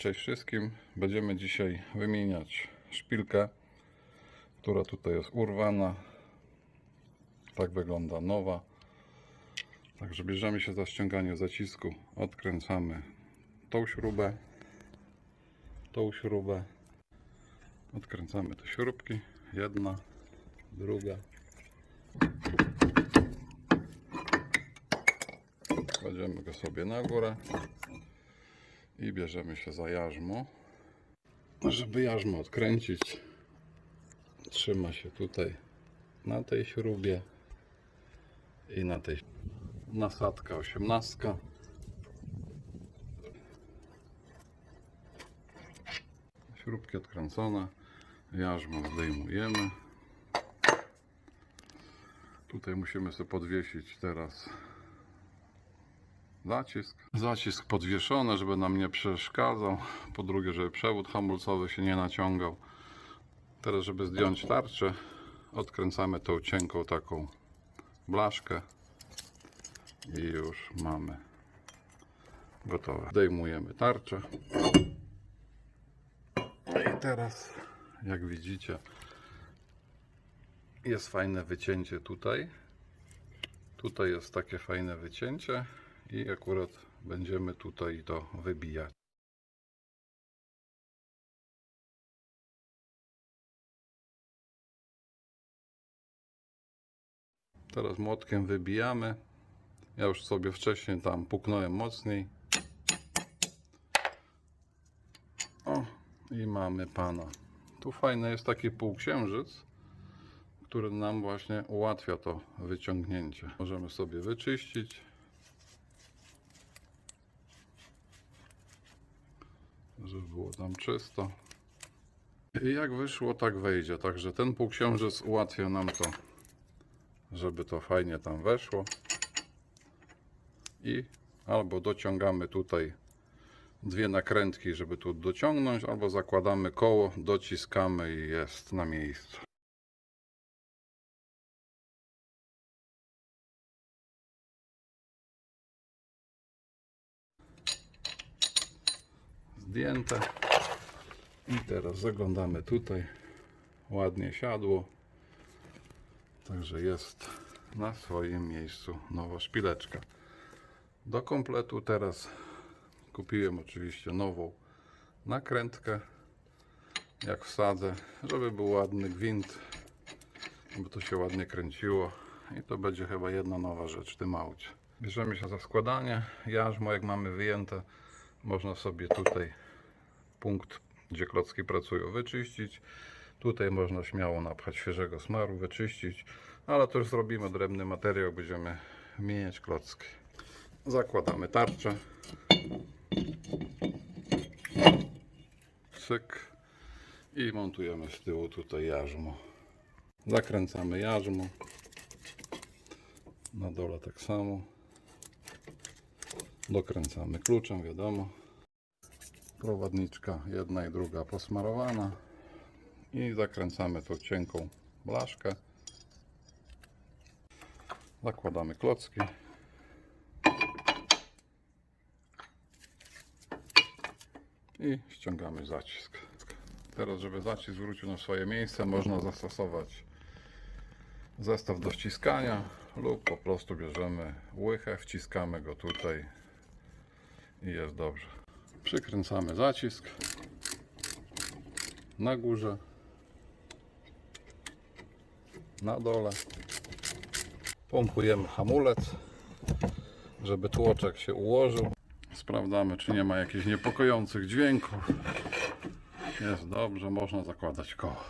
Cześć wszystkim. Będziemy dzisiaj wymieniać szpilkę, która tutaj jest urwana. Tak wygląda nowa. Także bierzemy się za ściąganie zacisku. Odkręcamy tą śrubę, tą śrubę. Odkręcamy te śrubki. Jedna, druga. Kładziemy go sobie na górę i bierzemy się za jarzmo. Żeby jarzmo odkręcić, trzyma się tutaj na tej śrubie i na tej nasadka 18. Śrubki odkręcone, jarzmo zdejmujemy. Tutaj musimy sobie podwiesić teraz zacisk. Zacisk podwieszony, żeby nam nie przeszkadzał. Po drugie, żeby przewód hamulcowy się nie naciągał. Teraz, żeby zdjąć tarczę, odkręcamy tą cienką taką blaszkę i już mamy gotowe. Zdejmujemy tarczę. I teraz, jak widzicie, jest fajne wycięcie tutaj. Tutaj jest takie fajne wycięcie i akurat będziemy tutaj to wybijać. Teraz młotkiem wybijamy. Ja już sobie wcześniej tam puknąłem mocniej. O, i mamy pana. Tu fajny jest taki półksiężyc, który nam właśnie ułatwia to wyciągnięcie. Możemy sobie wyczyścić. Żeby było tam czysto. I jak wyszło, tak wejdzie. Także ten półksiężyc ułatwia nam to, żeby to fajnie tam weszło. I albo dociągamy tutaj dwie nakrętki, żeby tu dociągnąć, albo zakładamy koło, dociskamy i jest na miejscu. Zdjęte. I teraz zaglądamy tutaj. Ładnie siadło. Także jest na swoim miejscu nowa szpileczka. Do kompletu teraz kupiłem oczywiście nową nakrętkę. Jak wsadzę, żeby był ładny gwint, żeby to się ładnie kręciło. I to będzie chyba jedna nowa rzecz w tym aucie. Bierzemy się za składanie. Jarzmo jak mamy wyjęte, można sobie tutaj punkt, gdzie klocki pracują, wyczyścić. Tutaj można śmiało napchać świeżego smaru, wyczyścić, ale to już zrobimy odrębny materiał, będziemy wymieniać klocki. Zakładamy tarczę. Cyk. I montujemy z tyłu tutaj jarzmo. Zakręcamy jarzmo. Na dole tak samo. Dokręcamy kluczem, wiadomo. Prowadniczka jedna i druga posmarowana. I zakręcamy tą cienką blaszkę. Zakładamy klocki. I ściągamy zacisk. Teraz, żeby zacisk wrócił na swoje miejsce, można zastosować zestaw do ściskania lub po prostu bierzemy łychę, wciskamy go tutaj i jest dobrze. Przykręcamy zacisk na górze, na dole. Pompujemy hamulec, żeby tłoczek się ułożył. Sprawdzamy, czy nie ma jakichś niepokojących dźwięków. Jest dobrze, można zakładać koło.